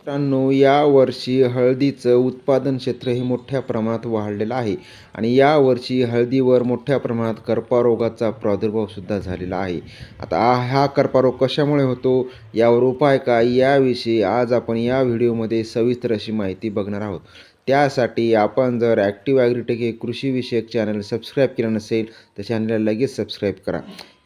मित्रांनो यावर्षी हळदीचं उत्पादन क्षेत्र हे मोठ्या प्रमाणात वाढलेलं आहे. आणि यावर्षी हळदीवर मोठ्या प्रमाणात कर्पारोगाचा प्रादुर्भावसुद्धा झालेला आहे. आता हा- कर्पारोग कशामुळे होतो? यावर उपाय काय? याविषयी आज आपण या व्हिडिओमध्ये सविस्तर अशी माहिती बघणार आहोत. त्यासाठी आपण जर ॲक्टिव्ह ॲग्रिटेक हे कृषीविषयक चॅनल सबस्क्राईब केलं नसेल तर चॅनलला लगेच सबस्क्राईब करा.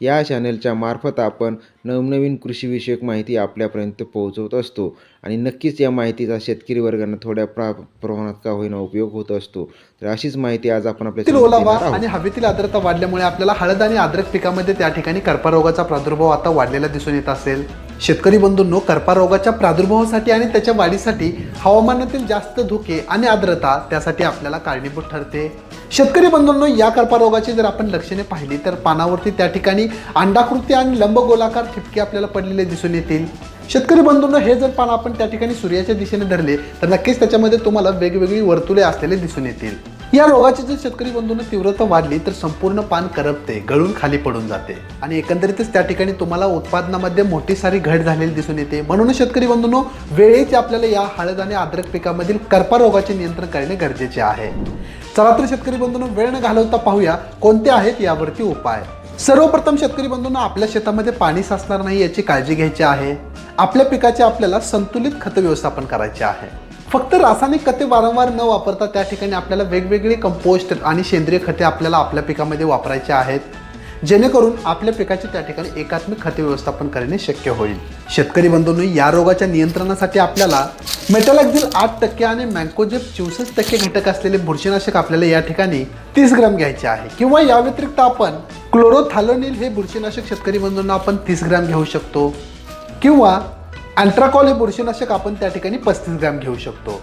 या चॅनलच्या मार्फत आपण नवनवीन कृषीविषयक माहिती आपल्यापर्यंत पोहोचवत असतो आणि नक्कीच या माहितीचा शेतकरी वर्गांना थोड्या प्रा प्रमाणात का होईना उपयोग होत असतो तर अशीच माहिती आज आपण आपल्या ओलावा. आणि हवेतील आर्द्रता वाढल्यामुळे आपल्याला हळद आणि अद्रक पिकामध्ये त्या ठिकाणी कर्पा रोगाचा प्रादुर्भाव आता वाढलेला दिसून येत असेल शेतकरी बंधूंनो कर्पारोगाच्या प्रादुर्भावासाठी आणि त्याच्या वाढीसाठी हवामानातील जास्त धुके आणि आर्द्रता त्यासाठी आपल्याला कारणीभूत ठरते. शेतकरी बंधूंनो या कर्पारोगाची जर आपण लक्षणे पाहिली तर पानावरती त्या ठिकाणी अंडाकृती आणि लंबगोलाकार ठिपके आपल्याला पडलेले दिसून येतील. शेतकरी बंधूंनो हे जर पान आपण त्या ठिकाणी सूर्याच्या दिशेने धरले तर नक्कीच त्याच्यामध्ये तुम्हाला वेगवेगळी वर्तुळे असलेले दिसून येतील. या रोगाची जर शेतकरी बंधूंना तीव्रता वाढली तर संपूर्ण पान करपते गळून खाली पडून जाते. आणि एकंदरीतच त्या ठिकाणी तुम्हाला उत्पादनामध्ये मोठी सारी घट झालेली दिसून येते. म्हणूनच शेतकरी बंधूंनो वेळेच आपल्याला या हळद आणि अद्रक पिकामधील करपा रोगाचे नियंत्रण करणे गरजेचे आहे. चला तर शेतकरी बंधूंनो वेळ न घालवता पाहूया कोणते आहेत यावरती उपाय. सर्वप्रथम शेतकरी बंधूंना आपल्या शेतामध्ये पाणी साचणार नाही याची काळजी घ्यायची आहे. आपल्या पिकाचे आपल्याला संतुलित खत व्यवस्थापन करायचे आहे. फक्त रासायनिक खते वारंवार न वापरता त्या ठिकाणी आपल्याला वेगवेगळे कंपोस्ट आणि सेंद्रिय खते आपल्याला आपल्या पिकामध्ये वापरायचे आहेत. जेणेकरून आपल्या पिकाचे त्या ठिकाणी एकात्मिक खते व्यवस्थापन करणे शक्य होईल. शेतकरी बंधूंनी या रोगाच्या नियंत्रणासाठी आपल्याला मेटॅलॅक्झिल आठ टक्के आणि मँकोजेप चौसष्ट टक्के घटक असलेले बुरशीनाशक आपल्याला या ठिकाणी तीस ग्राम घ्यायचे आहे. किंवा या व्यतिरिक्त आपण क्लोरोथॅलोनिल हे बुरशीनाशक शेतकरी बंधूंना आपण तीस ग्राम घेऊ शकतो. किंवा अल्ट्राकॉल हे बुरशीनाशक आपण त्या ठिकाणी पस्तीस ग्रॅम घेऊ शकतो.